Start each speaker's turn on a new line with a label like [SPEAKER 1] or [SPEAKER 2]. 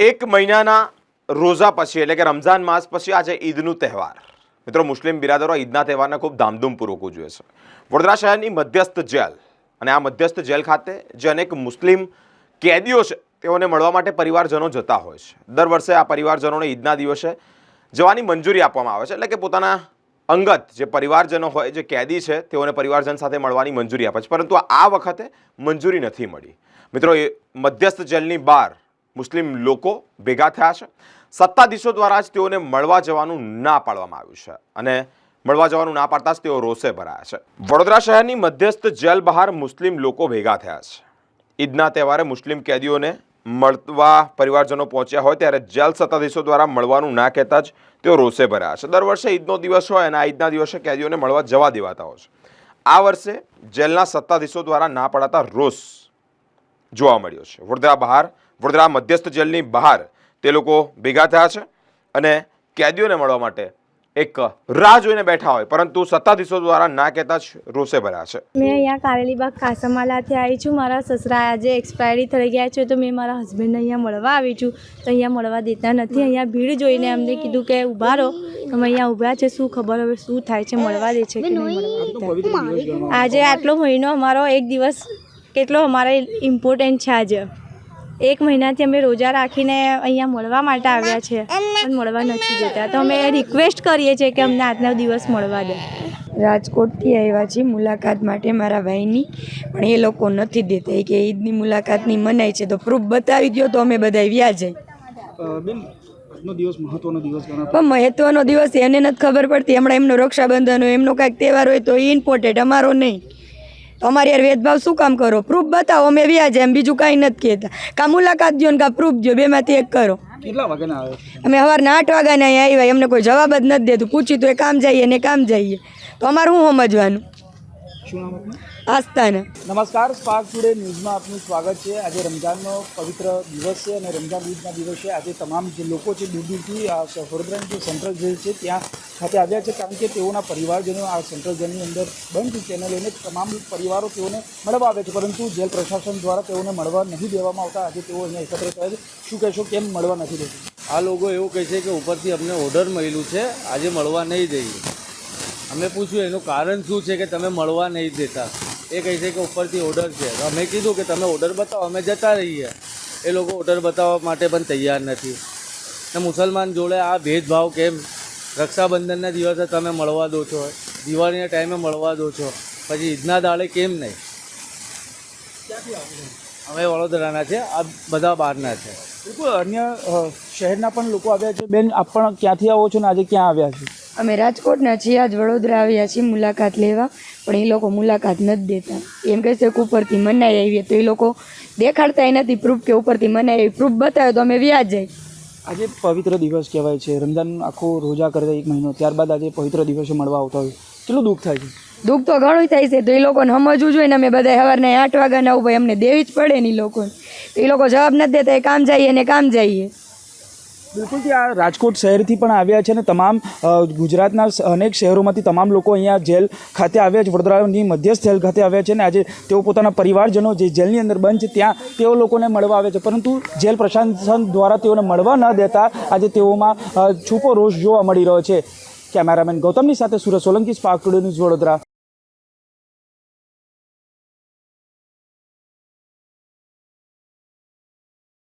[SPEAKER 1] એક મહિનાના રોઝા પછી, એટલે કે રમઝાન માસ પછી આજે ઈદનું તહેવાર. મિત્રો, મુસ્લિમ બિરાદરો ઈદના તહેવારને ખૂબ ધામધૂમપૂર્વક ઉજવે છે. વડોદરા શહેરની મધ્યસ્થ જેલ અને આ મધ્યસ્થ જેલ ખાતે જે અનેક મુસ્લિમ કેદીઓ છે, તેઓને મળવા માટે પરિવારજનો જતા હોય છે. દર વર્ષે આ પરિવારજનોને ઈદના દિવસે જવાની મંજૂરી આપવામાં આવે છે, એટલે કે પોતાના અંગત જે પરિવારજનો હોય, જે કેદી છે, તેઓને પરિવારજન સાથે મળવાની મંજૂરી આપે છે. પરંતુ આ વખતે મંજૂરી નથી મળી. મિત્રો, એ મધ્યસ્થ જેલની બહાર મુસ્લિમ લોકો ભેગા થયા છે. સત્તાધીશો દ્વારા જ તેઓને મળવા જવાનું ના પાડવામાં આવ્યું છે અને મળવા જવાનું ના પાડતા જ તેઓ રોષે ભરાયા છે. વડોદરા શહેરની મધ્યસ્થ જેલ બહાર મુસ્લિમ લોકો ભેગા થયા છે. ઈદના તહેવારે મુસ્લિમ કેદીઓને મળવા પરિવારજનો પહોંચ્યા હોય ત્યારે જેલ સત્તાધીશો દ્વારા મળવાનું ના કહેતા જ તેઓ રોષે ભર્યા છે. દર વર્ષે ઈદનો દિવસ હોય અને આ ઈદના દિવસે કેદીઓને મળવા જવા દેવાતા હોય છે. આ વર્ષે જેલના સત્તાધીશો દ્વારા ના પડાતા રોષ જોવા મળ્યો છે. વડોદરા બહાર વડોદરા મધ્યસ્થ જેલની બહાર તે લોકો ભેગા થયા છે અને કેદીઓને મળવા માટે એક રાહ જોઈને બેઠા હોય પરંતુ સત્તાધીશો દ્વારા ના કહેતા જ રોષે ભર્યા છે.
[SPEAKER 2] મેં અહીંયા કારેલીબાગ કાસમાલાથી આવી છું. મારા સસરા આજે એક્સપાયરી થઈ ગયા છે તો મેં મારા હસબન્ડને અહીંયા મળવા આવી છું. તો અહીંયા મળવા દેતા નથી. અહીંયા ભીડ જોઈને અમને કીધું કે ઊભા રહો. તમે અહીંયા ઊભા છે શું ખબર હવે શું થાય છે મળવા દે છે કે નહીં મળવા દેતા. આજે આટલો મહિનો અમારો એક દિવસ કેટલો અમારે ઇમ્પોર્ટન્ટ છે આજે. એક મહિનાથી અમે રોજા રાખીને અહીંયા મળવા માટે આવ્યા છે. પણ મળવા નથી દેતા તો અમે રિક્વેસ્ટ કરીએ છીએ કે અમને આજનો દિવસ મળવા દે.
[SPEAKER 3] રાજકોટથી આવ્યા છીએ મુલાકાત માટે મારા ભાઈની. પણ એ લોકો નથી દેતા. કે ઈદની મુલાકાતની મનાય છે. તો પ્રૂફ બતાવી દો તો અમે બધા વ્યા જાય
[SPEAKER 4] આજનો દિવસ મહત્વનો દિવસ
[SPEAKER 3] પણ મહત્વનો દિવસ એને નથી ખબર પડતી. હમણાં એમનો રક્ષાબંધન હોય એમનો કાંઈક તહેવાર હોય તો એ ઇમ્પોર્ટન્ટ અમારો નહીં. તો અમારે યાર ભેદભાવ શું કામ કરો? પ્રૂફ બતાવો અમે વ્યાજ એમ બીજું કાંઈ નથી કહેતા. કા મુલાકાત દો ને કા પ્રૂફ દો બેમાંથી એક કરો.
[SPEAKER 4] કેટલા વાગ્યાના આવે
[SPEAKER 3] અમે સવારના આઠ વાગ્યાના અહીંયા આવ્યા એમને કોઈ જવાબ જ નથી દેતું. પૂછી તો એ કામ જઈએ ને કામ જઈએ. તો અમારે શું સમજવાનું?
[SPEAKER 4] શું નામ આપનું?
[SPEAKER 3] આસ્થાના.
[SPEAKER 4] નમસ્કાર સ્પાર્ક ટુડે ન્યૂઝમાં આપનું સ્વાગત છે. આજે રમઝાનનો પવિત્ર દિવસ છે અને રમઝાન ઈદના દિવસે આજે તમામ જે લોકો છે દૂર દૂરથી આ વડોદરાની જે સેન્ટ્રલ જેલ છે ત્યાં ખાતે આવ્યા છે કારણ કે તેઓના પરિવારજનો આ સેન્ટ્રલ જેલની અંદર બંધ છે. એને લઈને તમામ પરિવારો તેઓને મળવા આવે છે. પરંતુ જેલ પ્રશાસન દ્વારા તેઓને મળવા નહીં દેવામાં આવતા આજે તેઓ અહીંયા એકત્ર થયા છે. શું કહેશો કેમ મળવા નથી દેતું?
[SPEAKER 5] આ લોકો એવું કહે છે કે ઉપરથી અમને ઓર્ડર મળેલું છે. આજે મળવા નહીં દઈએ. અમે પૂછ્યું, એનું કારણ શું છે કે તમે મળવા નહીં દેતા? એ કહે છે કે ઉપરથી ઓર્ડર છે. તો અમે કીધું કે, તમે ઓર્ડર બતાવો, અમે જતા રહીએ. એ લોકો ઓર્ડર બતાવવા માટે પણ તૈયાર નથી. ને મુસલમાન જોડે આ ભેદભાવ કેમ? રક્ષાબંધનના દિવસે તમે મળવા દો છો, દિવાળીના ટાઈમે મળવા દો છો, પછી ઈદના દાડે કેમ નહીં? અમે વડોદરાના છે, આ બધા બહારના છે.
[SPEAKER 4] બિલકુલ, અન્ય શહેરના પણ લોકો આવ્યા છે. બેન, આપ પણ ક્યાંથી આવો છો ને આજે ક્યાં આવ્યા છો?
[SPEAKER 3] અમે રાજકોટના છીએ આજ વડોદરા આવ્યા છીએ મુલાકાત લેવા પણ એ લોકો મુલાકાત નથી દેતા. એમ કહે છે કે ઉપરથી મનાઈ આવીએ તો એ લોકો દેખાડતા નથી પ્રૂફ કે ઉપરથી મનાઈ આવી પ્રૂફ બતાવ્યો તો અમે વ્યાજ જાય.
[SPEAKER 4] આજે પવિત્ર દિવસ કહેવાય છે. રમઝાન આખો રોજા કરતા એક મહિનો. ત્યારબાદ આજે પવિત્ર દિવસે મળવા આવતા હોય. કેટલું દુઃખ થાય છે?
[SPEAKER 3] દુઃખ તો ઘણું થાય છે તો એ લોકોને સમજવું જોઈએ ને અમે બધા સવારના આઠ વાગ્યાના ઊભા અમને દેવી જ પડે ને એ લોકોને. તો એ લોકો જવાબ નથી દેતા એ કામ જઈએ ને કામ જઈએ.
[SPEAKER 4] બિલકુલ આ રાજકોટ શહેરથી પણ આવ્યા છે અને તમામ ગુજરાતના અનેક શહેરોમાંથી તમામ લોકો અહીંયા જેલ ખાતે આવ્યા છે, વડોદરાની મધ્યસ્થ જેલ ખાતે આવ્યા છે અને આજે તેઓ પોતાના પરિવારજનો જે જેલની અંદર બંધ છે, ત્યાં તેઓ લોકોને મળવા આવે છે. પરંતુ જેલ પ્રશાસન દ્વારા તેઓને મળવા ન દેતા આજે તેઓમાં છૂપો રોષ જોવા મળી રહ્યો છે. કેમેરામેન ગૌતમની સાથે Surat Solanki, Spark Today News Vadodara.